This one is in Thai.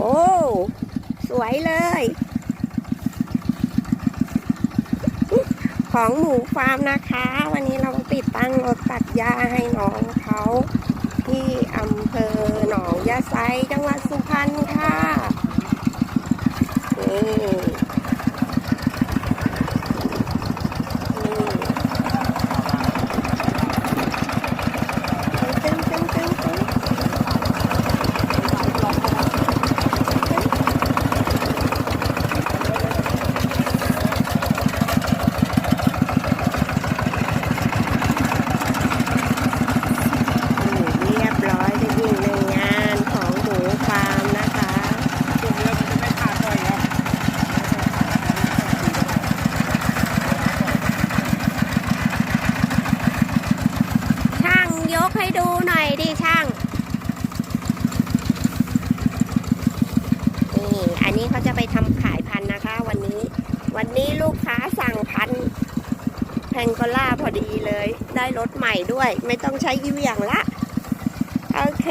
โอ้ สวยเลย ของหมูฟาร์มนะคะ วันนี้เราติดตั้งรถตัดหญ้าให้น้องเขา ที่อำเภอหนองยาไซจังหวัดสุพรรณค่ะนี่นี่ตึ้งตึ้งตึ้งตึ้ง เรียบร้อยไปอีกหนึ่งงานของหมูฟาร์มนะคะ ช่วงนี้มันจะไม่ขาดเลยครับ ช่างยกให้ ที่ช่างนี่อันนี้เขาจะไปทำขายพันนะคะ วันนี้ วันนี้ลูกค้าสั่งพันแพงกล่าพอดีเลย ได้รถใหม่ด้วย ไม่ต้องใช้ยี่เหวี่างละ โอเค